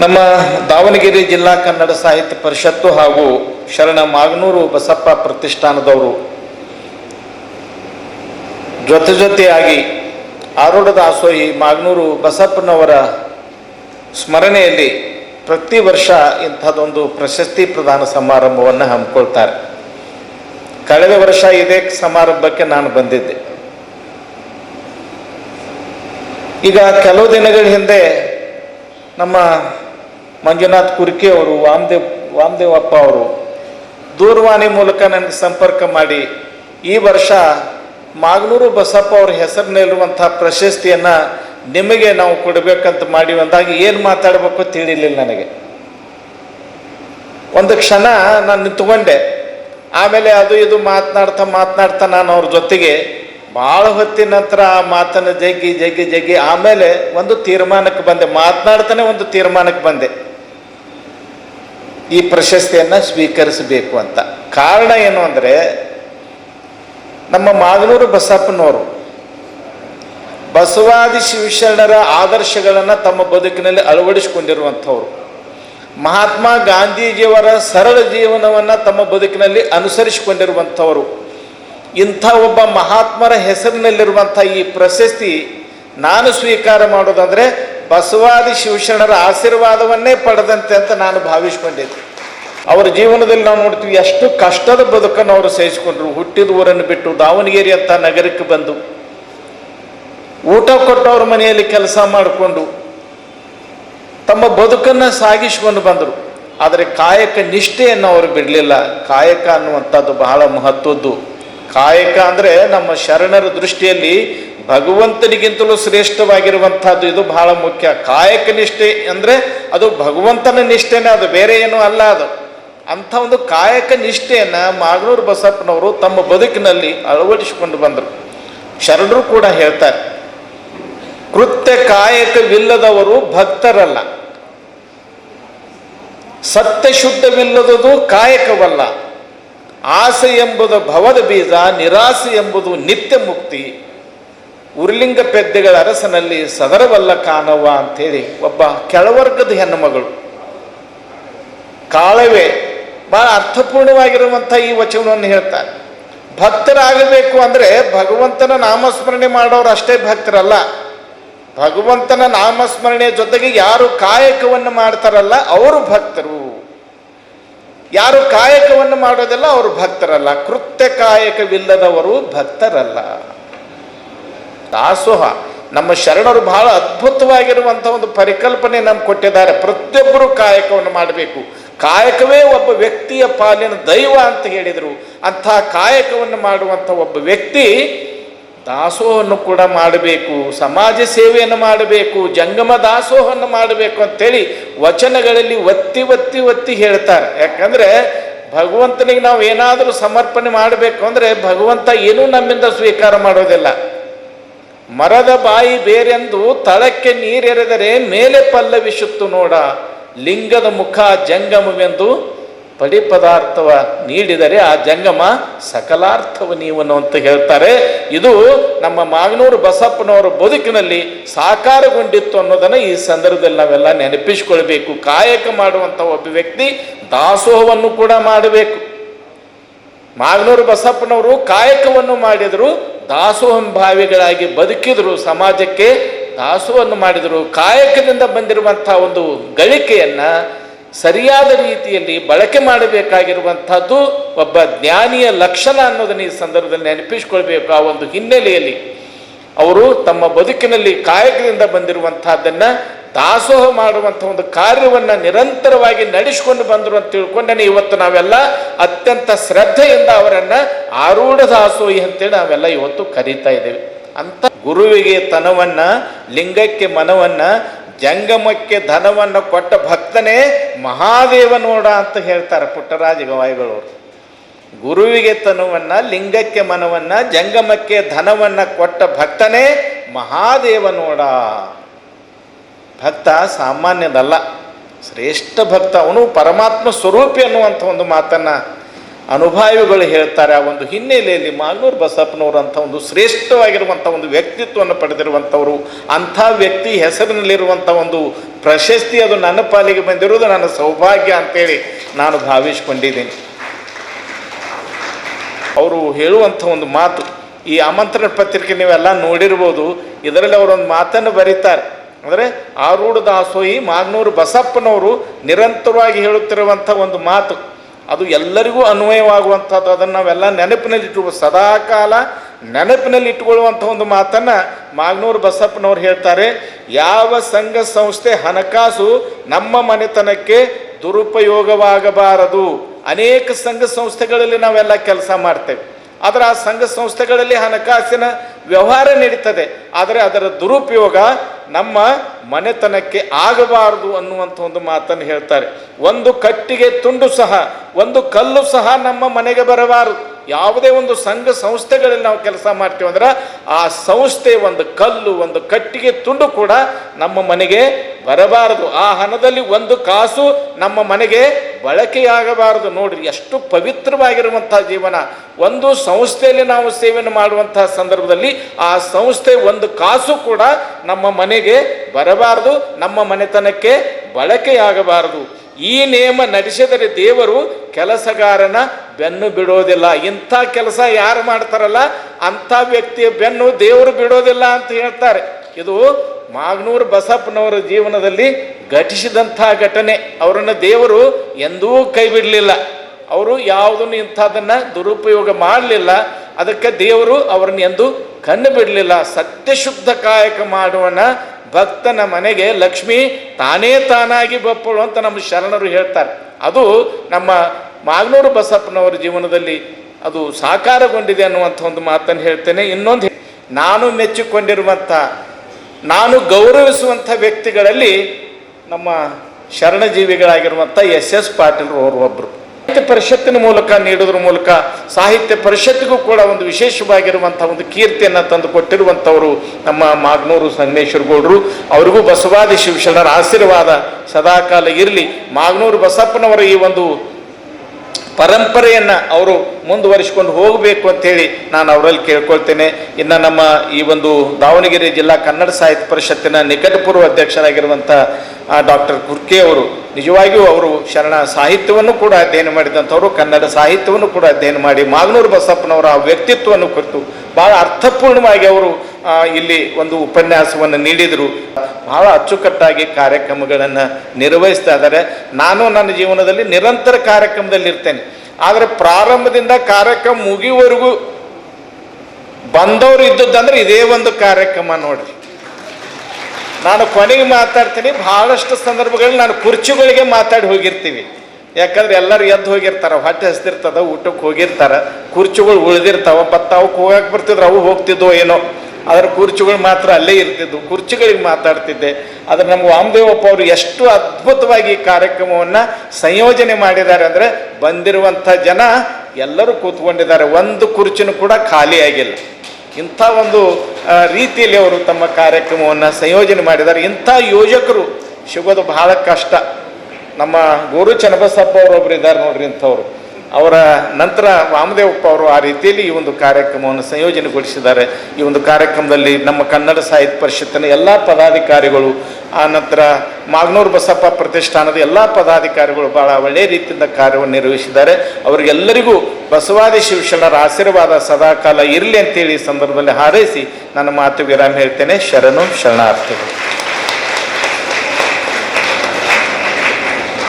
ನಮ್ಮ ದಾವಣಗೆರೆ ಜಿಲ್ಲಾ ಕನ್ನಡ ಸಾಹಿತ್ಯ ಪರಿಷತ್ತು ಹಾಗೂ ಶರಣ ಮಾಗನೂರು ಬಸಪ್ಪ ಪ್ರತಿಷ್ಠಾನದವರು ಜೊತೆ ಜೊತೆಯಾಗಿ ಆರೂಢ ದಾಸೋಹಿ ಮಾಗನೂರು ಬಸಪ್ಪನವರ ಸ್ಮರಣೆಯಲ್ಲಿ ಪ್ರತಿ ವರ್ಷ ಇಂಥದ್ದೊಂದು ಪ್ರಶಸ್ತಿ ಪ್ರದಾನ ಸಮಾರಂಭವನ್ನು ಹಮ್ಮಿಕೊಳ್ತಾರೆ. ಕಳೆದ ವರ್ಷ ಇದೇ ಸಮಾರಂಭಕ್ಕೆ ನಾನು ಬಂದಿದ್ದೆ. ಈಗ ಕೆಲವು ದಿನಗಳ ಹಿಂದೆ ನಮ್ಮ ಮಂಜುನಾಥ್ ಕುರ್ಕಿ ಅವರು, ವಾಮದೇವ್, ವಾಮದೇವಪ್ಪ ಅವರು ದೂರವಾಣಿ ಮೂಲಕ ನನಗೆ ಸಂಪರ್ಕ ಮಾಡಿ, ಈ ವರ್ಷ ಮಾಗನೂರು ಬಸಪ್ಪ ಅವ್ರ ಹೆಸರಿನಲ್ಲಿರುವಂಥ ಪ್ರಶಸ್ತಿಯನ್ನು ನಿಮಗೆ ನಾವು ಕೊಡಬೇಕಂತ ಮಾಡಿ ಅಂದಾಗ ಏನು ಮಾತಾಡಬೇಕು ತಿಳಿಲಿಲ್ಲ ನನಗೆ. ಒಂದು ಕ್ಷಣ ನಾನು ನಿಂತ್ಕೊಂಡೆ. ಆಮೇಲೆ ಅದು ಇದು ಮಾತನಾಡ್ತಾ ಮಾತನಾಡ್ತಾ ನಾನು ಅವ್ರ ಜೊತೆಗೆ ಭಾಳ ಹೊತ್ತಿನ ನಂತರ ಆ ಮಾತನ್ನು ಜಗ್ಗಿ ಜಗ್ಗಿ ಜಗ್ಗಿ ಆಮೇಲೆ ಒಂದು ತೀರ್ಮಾನಕ್ಕೆ ಬಂದೆ. ಮಾತನಾಡ್ತಾನೆ ಒಂದು ತೀರ್ಮಾನಕ್ಕೆ ಬಂದೆ. ಈ ಪ್ರಶಸ್ತಿಯನ್ನು ಸ್ವೀಕರಿಸಬೇಕು ಅಂತ. ಕಾರಣ ಏನು ಅಂದರೆ, ನಮ್ಮ ಮಾಗನೂರು ಬಸಪ್ಪನವರು ಬಸವಾದಿ ಶಿವಶರಣರ ಆದರ್ಶಗಳನ್ನು ತಮ್ಮ ಬದುಕಿನಲ್ಲಿ ಅಳವಡಿಸಿಕೊಂಡಿರುವಂಥವ್ರು. ಮಹಾತ್ಮ ಗಾಂಧೀಜಿಯವರ ಸರಳ ಜೀವನವನ್ನು ತಮ್ಮ ಬದುಕಿನಲ್ಲಿ ಅನುಸರಿಸಿಕೊಂಡಿರುವಂಥವರು. ಇಂಥ ಒಬ್ಬ ಮಹಾತ್ಮರ ಹೆಸರಿನಲ್ಲಿರುವಂಥ ಈ ಪ್ರಶಸ್ತಿ ನಾನು ಸ್ವೀಕಾರ ಮಾಡೋದಂದರೆ ಬಸವಾದಿ ಶಿವಶರಣರ ಆಶೀರ್ವಾದವನ್ನೇ ಪಡೆದಂತೆ ಅಂತ ನಾನು ಭಾವಿಸ್ಕೊಂಡಿದ್ದೆ. ಅವರ ಜೀವನದಲ್ಲಿ ನಾವು ನೋಡ್ತೀವಿ ಎಷ್ಟು ಕಷ್ಟದ ಬದುಕನ್ನು ಅವರು ಸಹಿಸಿಕೊಂಡ್ರು. ಹುಟ್ಟಿದ ಊರನ್ನು ಬಿಟ್ಟು ದಾವಣಗೆರೆ ಅಂತ ನಗರಕ್ಕೆ ಬಂದು ಊಟ ಕೊಟ್ಟವ್ರ ಮನೆಯಲ್ಲಿ ಕೆಲಸ ಮಾಡಿಕೊಂಡು ತಮ್ಮ ಬದುಕನ್ನು ಸಾಗಿಸಿಕೊಂಡು ಬಂದರು. ಆದರೆ ಕಾಯಕ ನಿಷ್ಠೆಯನ್ನು ಅವರು ಬಿಡಲಿಲ್ಲ. ಕಾಯಕ ಅನ್ನುವಂಥದ್ದು ಬಹಳ ಮಹತ್ವದ್ದು. ಕಾಯಕ ಅಂದರೆ ನಮ್ಮ ಶರಣರ ದೃಷ್ಟಿಯಲ್ಲಿ ಭಗವಂತನಿಗಿಂತಲೂ ಶ್ರೇಷ್ಠವಾಗಿರುವಂಥದ್ದು ಇದು ಬಹಳ ಮುಖ್ಯ. ಕಾಯಕ ನಿಷ್ಠೆ ಅಂದರೆ ಅದು ಭಗವಂತನ ನಿಷ್ಠೆನೇ, ಅದು ಬೇರೆ ಏನೂ ಅಲ್ಲ ಅದು. ಅಂಥ ಒಂದು ಕಾಯಕ ನಿಷ್ಠೆಯನ್ನು ಮಾಗನೂರು ಬಸಪ್ಪನವರು ತಮ್ಮ ಬದುಕಿನಲ್ಲಿ ಅಳವಡಿಸಿಕೊಂಡು ಬಂದರು. ಶರಣರು ಕೂಡ ಹೇಳ್ತಾರೆ, ಕೃತ್ಯ ಕಾಯಕವಿಲ್ಲದವರು ಭಕ್ತರಲ್ಲ. ಸತ್ಯ ಶುದ್ಧವಿಲ್ಲದುದು ಕಾಯಕವಲ್ಲ. ಆಸೆ ಎಂಬುದು ಭವದ ಬೀಜ, ನಿರಾಸೆ ಎಂಬುದು ನಿತ್ಯ ಮುಕ್ತಿ. ಉರ್ಲಿಂಗ ಪೆದ್ದೆಗಳ ಅರಸನಲ್ಲಿ ಸದರವಲ್ಲ ಕಾಣವ್ವ ಅಂಥೇಳಿ ಒಬ್ಬ ಕೆಳವರ್ಗದ ಹೆಣ್ಣುಮಗಳು. ಕಾಳವೆ ಬಹಳ ಅರ್ಥಪೂರ್ಣವಾಗಿರುವಂಥ ಈ ವಚನವನ್ನು ಹೇಳ್ತಾರೆ. ಭಕ್ತರಾಗಬೇಕು ಅಂದರೆ ಭಗವಂತನ ನಾಮಸ್ಮರಣೆ ಮಾಡೋರು ಅಷ್ಟೇ ಭಕ್ತರಲ್ಲ. ಭಗವಂತನ ನಾಮಸ್ಮರಣೆಯ ಜೊತೆಗೆ ಯಾರು ಕಾಯಕವನ್ನು ಮಾಡ್ತಾರಲ್ಲ ಅವರು ಭಕ್ತರು. ಯಾರು ಕಾಯಕವನ್ನು ಮಾಡೋದಿಲ್ಲ ಅವರು ಭಕ್ತರಲ್ಲ. ಕೃತ್ಯ ಕಾಯಕವಿಲ್ಲದವರು ಭಕ್ತರಲ್ಲ. ದಾಸೋಹ. ನಮ್ಮ ಶರಣರು ಬಹಳ ಅದ್ಭುತವಾಗಿರುವಂಥ ಒಂದು ಪರಿಕಲ್ಪನೆ ನಮ್ಗೆ ಕೊಟ್ಟಿದ್ದಾರೆ. ಪ್ರತಿಯೊಬ್ಬರು ಕಾಯಕವನ್ನು ಮಾಡಬೇಕು. ಕಾಯಕವೇ ಒಬ್ಬ ವ್ಯಕ್ತಿಯ ಪಾಲಿನ ದೈವ ಅಂತ ಹೇಳಿದರು. ಅಂಥ ಕಾಯಕವನ್ನು ಮಾಡುವಂಥ ಒಬ್ಬ ವ್ಯಕ್ತಿ ದಾಸೋಹವನ್ನು ಕೂಡ ಮಾಡಬೇಕು. ಸಮಾಜ ಸೇವೆಯನ್ನು ಮಾಡಬೇಕು. ಜಂಗಮ ದಾಸೋಹವನ್ನು ಮಾಡಬೇಕು ಅಂತೇಳಿ ವಚನಗಳಲ್ಲಿ ಒತ್ತಿ ಒತ್ತಿ ಒತ್ತಿ ಹೇಳ್ತಾರೆ. ಯಾಕಂದರೆ ಭಗವಂತನಿಗೆ ನಾವು ಏನಾದರೂ ಸಮರ್ಪಣೆ ಮಾಡಬೇಕು ಅಂದರೆ ಭಗವಂತ ಏನೂ ನಮ್ಮಿಂದ ಸ್ವೀಕಾರ ಮಾಡೋದಿಲ್ಲ. ಮರದ ಬಾಯಿ ಬೇರೆಂದು ತಳಕ್ಕೆ ನೀರೆರೆದರೆ ಮೇಲೆ ಪಲ್ಲವಿಸುತ್ತು ನೋಡ. ಲಿಂಗದ ಮುಖ ಜಂಗಮವೆಂದು ಪಡಿ ಪದಾರ್ಥವ ನೀಡಿದರೆ ಆ ಜಂಗಮ ಸಕಲಾರ್ಥವ ನೀವನು ಅಂತ ಹೇಳ್ತಾರೆ. ಇದು ನಮ್ಮ ಮಾಗನೂರು ಬಸಪ್ಪನವರ ಬದುಕಿನಲ್ಲಿ ಸಾಕಾರಗೊಂಡಿತ್ತು ಅನ್ನೋದನ್ನು ಈ ಸಂದರ್ಭದಲ್ಲಿ ನಾವೆಲ್ಲ ನೆನಪಿಸಿಕೊಳ್ಬೇಕು. ಕಾಯಕ ಮಾಡುವಂಥ ಒಬ್ಬ ವ್ಯಕ್ತಿ ದಾಸೋಹವನ್ನು ಕೂಡ ಮಾಡಬೇಕು. ಮಾಗನೂರು ಬಸಪ್ಪನವರು ಕಾಯಕವನ್ನು ಮಾಡಿದರು. ದಾಸೋಹಂ ಭಾವಿಗಳಾಗಿ ಬದುಕಿದ್ರು ಸಮಾಜಕ್ಕೆ, ದಾಸೋಹವನ್ನು ಮಾಡಿದರು, ಕಾಯಕದಿಂದ ಬಂದಿರುವಂಥ ಒಂದು ಗಳಿಕೆಯನ್ನು ಸರಿಯಾದ ರೀತಿಯಲ್ಲಿ ಬಳಕೆ ಮಾಡಬೇಕಾಗಿರುವಂಥದ್ದು ಒಬ್ಬ ಜ್ಞಾನಿಯ ಲಕ್ಷಣ ಅನ್ನೋದನ್ನು ಈ ಸಂದರ್ಭದಲ್ಲಿ ನೆನಪಿಸ್ಕೊಳ್ಬೇಕು. ಆ ಒಂದು ಹಿನ್ನೆಲೆಯಲ್ಲಿ ಅವರು ತಮ್ಮ ಬದುಕಿನಲ್ಲಿ ಕಾಯಕದಿಂದ ಬಂದಿರುವಂತಹದ್ದನ್ನು ದಾಸೋಹ ಮಾಡುವಂಥ ಒಂದು ಕಾರ್ಯವನ್ನು ನಿರಂತರವಾಗಿ ನಡೆಸಿಕೊಂಡು ಬಂದರು ಅಂತ ತಿಳ್ಕೊಂಡೇ ಇವತ್ತು ನಾವೆಲ್ಲ ಅತ್ಯಂತ ಶ್ರದ್ಧೆಯಿಂದ ಅವರನ್ನು ಆರೂಢ ದಾಸೋಹಿ ಅಂತೇಳಿ ನಾವೆಲ್ಲ ಇವತ್ತು ಕರೀತಾ ಇದ್ದೇವೆ. ಅಂತ ಗುರುವಿಗೆ ತನವನ್ನು, ಲಿಂಗಕ್ಕೆ ಮನವನ್ನ, ಜಂಗಮಕ್ಕೆ ಧನವನ್ನು ಕೊಟ್ಟ ಭಕ್ತನೇ ಮಹಾದೇವ ನೋಡ ಅಂತ ಹೇಳ್ತಾರೆ ಪುಟ್ಟರಾಜ ಗವಾಯಿಗಳವರು. ಗುರುವಿಗೆ ತನುವನ್ನ, ಲಿಂಗಕ್ಕೆ ಮನವನ್ನ, ಜಂಗಮಕ್ಕೆ ಧನವನ್ನ ಕೊಟ್ಟ ಭಕ್ತನೇ ಮಹಾದೇವ ನೋಡ. ಭಕ್ತ ಸಾಮಾನ್ಯದಲ್ಲ. ಶ್ರೇಷ್ಠ ಭಕ್ತ, ಅವನು ಪರಮಾತ್ಮ ಸ್ವರೂಪಿ ಅನ್ನುವಂಥ ಒಂದು ಮಾತನ್ನು ಅನುಭಾವಿಗಳು ಹೇಳ್ತಾರೆ. ಆ ಒಂದು ಹಿನ್ನೆಲೆಯಲ್ಲಿ ಮಾಲ್ನೂರ್ ಬಸಪ್ಪನವರು ಅಂತ ಒಂದು ಶ್ರೇಷ್ಠವಾಗಿರುವಂಥ ಒಂದು ವ್ಯಕ್ತಿತ್ವವನ್ನು ಪಡೆದಿರುವಂಥವರು, ಅಂಥ ವ್ಯಕ್ತಿ ಹೆಸರಿನಲ್ಲಿರುವಂಥ ಒಂದು ಪ್ರಶಸ್ತಿ ಅದು ನನ್ನ ಪಾಲಿಗೆ ಬಂದಿರುವುದು ನನ್ನ ಸೌಭಾಗ್ಯ ಅಂತೇಳಿ ನಾನು ಭಾವಿಸ್ಕೊಂಡಿದ್ದೀನಿ. ಅವರು ಹೇಳುವಂಥ ಒಂದು ಮಾತು, ಈ ಆಮಂತ್ರಣ ಪತ್ರಿಕೆ ನೀವೆಲ್ಲ ನೋಡಿರ್ಬೋದು, ಇದರಲ್ಲಿ ಅವರೊಂದು ಮಾತನ್ನು ಬರೀತಾರೆ. ಅಂದರೆ ಆರೂಢ ದಾಸೋಹಿ ಮಾಗ್ನೂರು ಬಸಪ್ಪನವರು ನಿರಂತರವಾಗಿ ಹೇಳುತ್ತಿರುವಂಥ ಒಂದು ಮಾತು. ಅದು ಎಲ್ಲರಿಗೂ ಅನ್ವಯವಾಗುವಂಥದ್ದು. ಅದನ್ನು ನಾವೆಲ್ಲ ನೆನಪಿನಲ್ಲಿ ಸದಾ ಸದಾಕಾಲ ನೆನಪಿನಲ್ಲಿ ಇಟ್ಟುಕೊಳ್ಳುವಂಥ ಒಂದು ಮಾತನ್ನು ಮಾಗ್ನೂರು ಬಸಪ್ಪನವ್ರು ಹೇಳ್ತಾರೆ. ಯಾವ ಸಂಘ ಸಂಸ್ಥೆ ಹಣಕಾಸು ನಮ್ಮ ಮನೆತನಕ್ಕೆ ದುರುಪಯೋಗವಾಗಬಾರದು. ಅನೇಕ ಸಂಘ ಸಂಸ್ಥೆಗಳಲ್ಲಿ ನಾವೆಲ್ಲ ಕೆಲಸ ಮಾಡ್ತೇವೆ. ಆದರೆ ಆ ಸಂಘ ಸಂಸ್ಥೆಗಳಲ್ಲಿ ಹಣಕಾಸಿನ ವ್ಯವಹಾರ ನಡೀತದೆ. ಆದರೆ ಅದರ ದುರುಪಯೋಗ ನಮ್ಮ ಮನೆತನಕ್ಕೆ ಆಗಬಾರದು ಅನ್ನುವಂಥ ಒಂದು ಮಾತನ್ನು ಹೇಳ್ತಾರೆ. ಒಂದು ಕಟ್ಟಿಗೆ ತುಂಡು ಸಹ, ಒಂದು ಕಲ್ಲು ಸಹ ನಮ್ಮ ಮನೆಗೆ ಬರಬಾರದು. ಯಾವುದೇ ಒಂದು ಸಂಘ ಸಂಸ್ಥೆಗಳಲ್ಲಿ ನಾವು ಕೆಲಸ ಮಾಡ್ತೀವಿ ಅಂದ್ರೆ ಆ ಸಂಸ್ಥೆ ಒಂದು ಕಲ್ಲು, ಒಂದು ಕಟ್ಟಿಗೆ ತುಂಡು ಕೂಡ ನಮ್ಮ ಮನೆಗೆ ಬರಬಾರದು. ಆ ಹಣದಲ್ಲಿ ಒಂದು ಕಾಸು ನಮ್ಮ ಮನೆಗೆ ಬಳಕೆಯಾಗಬಾರದು. ನೋಡ್ರಿ, ಎಷ್ಟು ಪವಿತ್ರವಾಗಿರುವಂತಹ ಜೀವನ. ಒಂದು ಸಂಸ್ಥೆಯಲ್ಲಿ ನಾವು ಸೇವೆಯನ್ನು ಮಾಡುವಂತಹ ಸಂದರ್ಭದಲ್ಲಿ ಆ ಸಂಸ್ಥೆ ಒಂದು ಕಾಸು ಕೂಡ ನಮ್ಮ ಮನೆಗೆ ಬರಬಾರದು, ನಮ್ಮ ಮನೆತನಕ್ಕೆ ಬಳಕೆಯಾಗಬಾರದು. ಈ ನಿಯಮ ನಡೆಸಿದರೆ ದೇವರು ಕೆಲಸಗಾರನ ಬೆನ್ನು ಬಿಡೋದಿಲ್ಲ. ಇಂಥ ಕೆಲಸ ಯಾರು ಮಾಡ್ತಾರಲ್ಲ? ಅಂಥ ವ್ಯಕ್ತಿಯ ಬೆನ್ನು ದೇವರು ಬಿಡೋದಿಲ್ಲ ಅಂತ ಹೇಳ್ತಾರೆ. ಇದು ಮಾಗ್ನೂರು ಬಸಪ್ಪನವರ ಜೀವನದಲ್ಲಿ ಘಟಿಸಿದಂಥ ಘಟನೆ. ಅವರನ್ನು ದೇವರು ಎಂದೂ ಕೈ ಬಿಡಲಿಲ್ಲ ಅವರು ಯಾವುದನ್ನು ಇಂಥದ್ದನ್ನು ದುರುಪಯೋಗ ಮಾಡಲಿಲ್ಲ. ಅದಕ್ಕೆ ದೇವರು ಅವರನ್ನು ಎಂದು ಕಣ್ಣು ಬಿಡಲಿಲ್ಲ. ಸತ್ಯಶುದ್ಧ ಕಾಯಕ ಮಾಡುವನ ಭಕ್ತನ ಮನೆಗೆ ಲಕ್ಷ್ಮಿ ತಾನೇ ತಾನಾಗಿ ಬಪ್ಪಳು ಅಂತ ನಮ್ಮ ಶರಣರು ಹೇಳ್ತಾರೆ. ಅದು ನಮ್ಮ ಮಾಗ್ನೂರು ಬಸಪ್ಪನವರ ಜೀವನದಲ್ಲಿ ಅದು ಸಾಕಾರಗೊಂಡಿದೆ ಅನ್ನುವಂಥ ಒಂದು ಮಾತನ್ನು ಹೇಳ್ತೇನೆ. ಇನ್ನೊಂದು ನಾನು ಮೆಚ್ಚಿಕೊಂಡಿರುವಂಥ ನಾನು ಗೌರವಿಸುವಂಥ ವ್ಯಕ್ತಿಗಳಲ್ಲಿ ನಮ್ಮ ಶರಣಜೀವಿಗಳಾಗಿರುವಂಥ ಎಸ್ ಎಸ್ ಪಾಟೀಲ್ರು ಅವರು ಒಬ್ಬರು ಸಾಹಿತ್ಯ ಪರಿಷತ್ತಿನ ಮೂಲಕ ನೀಡೋದ್ರ ಮೂಲಕ ಸಾಹಿತ್ಯ ಪರಿಷತ್ತಿಗೂ ಕೂಡ ಒಂದು ವಿಶೇಷವಾಗಿರುವಂಥ ಒಂದು ಕೀರ್ತಿಯನ್ನು ತಂದು ಕೊಟ್ಟಿರುವಂಥವರು ನಮ್ಮ ಮಾಗ್ನೂರು ಸಂಗಮೇಶ್ವರ ಗೌಡರು. ಅವರಿಗೂ ಬಸವಾದಿ ಶಿವಶರಣರ ಆಶೀರ್ವಾದ ಸದಾಕಾಲ ಇರಲಿ. ಮಾಗ್ನೂರು ಬಸಪ್ಪನವರ ಈ ಒಂದು ಪರಂಪರೆಯನ್ನು ಅವರು ಮುಂದುವರಿಸಿಕೊಂಡು ಹೋಗಬೇಕು ಅಂತೇಳಿ ನಾನು ಅವರಲ್ಲಿ ಕೇಳ್ಕೊಳ್ತೇನೆ. ಇನ್ನು ನಮ್ಮ ಈ ಒಂದು ದಾವಣಗೆರೆ ಜಿಲ್ಲಾ ಕನ್ನಡ ಸಾಹಿತ್ಯ ಪರಿಷತ್ತಿನ ನಿಕಟಪೂರ್ವ ಅಧ್ಯಕ್ಷರಾಗಿರುವಂಥ ಡಾಕ್ಟರ್ ಕುರ್ಕೆ ಅವರು ನಿಜವಾಗಿಯೂ ಅವರು ಶರಣ ಸಾಹಿತ್ಯವನ್ನು ಕೂಡ ಅಧ್ಯಯನ ಮಾಡಿದಂಥವರು, ಕನ್ನಡ ಸಾಹಿತ್ಯವನ್ನು ಕೂಡ ಅಧ್ಯಯನ ಮಾಡಿ, ಮಾಗನೂರು ಬಸಪ್ಪನವರ ವ್ಯಕ್ತಿತ್ವವನ್ನು ಕುರಿತು ಭಾಳ ಅರ್ಥಪೂರ್ಣವಾಗಿ ಅವರು ಇಲ್ಲಿ ಒಂದು ಉಪನ್ಯಾಸವನ್ನು ನೀಡಿದರು. ಬಹಳ ಅಚ್ಚುಕಟ್ಟಾಗಿ ಕಾರ್ಯಕ್ರಮಗಳನ್ನು ನಿರ್ವಹಿಸ್ತಾ ಇದ್ದಾರೆ. ನಾನು ನನ್ನ ಜೀವನದಲ್ಲಿ ನಿರಂತರ ಕಾರ್ಯಕ್ರಮದಲ್ಲಿ ಇರ್ತೇನೆ. ಆದರೆ ಪ್ರಾರಂಭದಿಂದ ಕಾರ್ಯಕ್ರಮ ಮುಗಿಯುವವರೆಗೂ ಬಂದವರು ಇದ್ದದ್ದಂದ್ರೆ ಇದೇ ಒಂದು ಕಾರ್ಯಕ್ರಮ ನೋಡ್ರಿ. ನಾನು ಕೊನೆಗೆ ಮಾತಾಡ್ತೀನಿ. ಬಹಳಷ್ಟು ಸಂದರ್ಭಗಳಲ್ಲಿ ನಾನು ಕುರ್ಚಿಗಳಿಗೆ ಮಾತಾಡಿ ಹೋಗಿರ್ತೀವಿ. ಯಾಕಂದ್ರೆ ಎಲ್ಲರೂ ಎದ್ದು ಹೋಗಿರ್ತಾರ, ಹೊಟ್ಟೆ ಹಸ್ತಿರ್ತದ, ಊಟಕ್ಕೆ ಹೋಗಿರ್ತಾರ, ಕುರ್ಚಿಗಳು ಉಳಿದಿರ್ತಾವ ಮತ್ತು ಅವಕ್ಕೆ ಹೋಗಕ್ಕೆ ಬರ್ತಿದ್ರು, ಅವು ಹೋಗ್ತಿದ್ವು ಏನೋ. ಅದ್ರ ಕುರ್ಚಿಗಳು ಮಾತ್ರ ಅಲ್ಲೇ ಇರ್ತಿದ್ವು, ಕುರ್ಚಿಗಳಿಗೆ ಮಾತಾಡ್ತಿದ್ದೆ. ಆದರೆ ನಮ್ಮ ವಾಮದೇವಪ್ಪ ಅವರು ಎಷ್ಟು ಅದ್ಭುತವಾಗಿ ಈ ಕಾರ್ಯಕ್ರಮವನ್ನು ಸಂಯೋಜನೆ ಮಾಡಿದ್ದಾರೆ ಅಂದರೆ ಬಂದಿರುವಂಥ ಜನ ಎಲ್ಲರೂ ಕೂತ್ಕೊಂಡಿದ್ದಾರೆ. ಒಂದು ಕುರ್ಚಿನೂ ಕೂಡ ಖಾಲಿ ಆಗಿಲ್ಲ. ಇಂಥ ಒಂದು ರೀತಿಯಲ್ಲಿ ಅವರು ತಮ್ಮ ಕಾರ್ಯಕ್ರಮವನ್ನು ಸಂಯೋಜನೆ ಮಾಡಿದ್ದಾರೆ. ಇಂಥ ಯೋಜಕರು ಸಿಗೋದು ಬಹಳ ಕಷ್ಟ. ನಮ್ಮ ಗುರು ಚನ್ನಬಸಪ್ಪ ಅವರೊಬ್ಬರು ಇದ್ದಾರೆ ನೋಡ್ರಿ ಇಂಥವ್ರು. ಅವರ ನಂತರ ವಾಮದೇವಪ್ಪ ಅವರು ಆ ರೀತಿಯಲ್ಲಿ ಈ ಒಂದು ಕಾರ್ಯಕ್ರಮವನ್ನು ಸಂಯೋಜನೆಗೊಳಿಸಿದ್ದಾರೆ. ಈ ಒಂದು ಕಾರ್ಯಕ್ರಮದಲ್ಲಿ ನಮ್ಮ ಕನ್ನಡ ಸಾಹಿತ್ಯ ಪರಿಷತ್ತಿನ ಎಲ್ಲ ಪದಾಧಿಕಾರಿಗಳು, ಆ ನಂತರ ಮಾಗ್ನೂರು ಬಸಪ್ಪ ಪ್ರತಿಷ್ಠಾನದ ಎಲ್ಲ ಪದಾಧಿಕಾರಿಗಳು ಬಹಳ ಒಳ್ಳೆಯ ರೀತಿಯಿಂದ ಕಾರ್ಯವನ್ನು ನಿರ್ವಹಿಸಿದ್ದಾರೆ. ಅವರಿಗೆಲ್ಲರಿಗೂ ಬಸವಾದಿ ಶಿವಶರಣರ ಆಶೀರ್ವಾದ ಸದಾಕಾಲ ಇರಲಿ ಅಂತೇಳಿ ಈ ಸಂದರ್ಭದಲ್ಲಿ ಹಾರೈಸಿ ನನ್ನ ಮಾತು ವಿರಾಮ ಹೇಳ್ತೇನೆ. ಶರಣು ಶರಣಾರ್ಥಿಗಳು.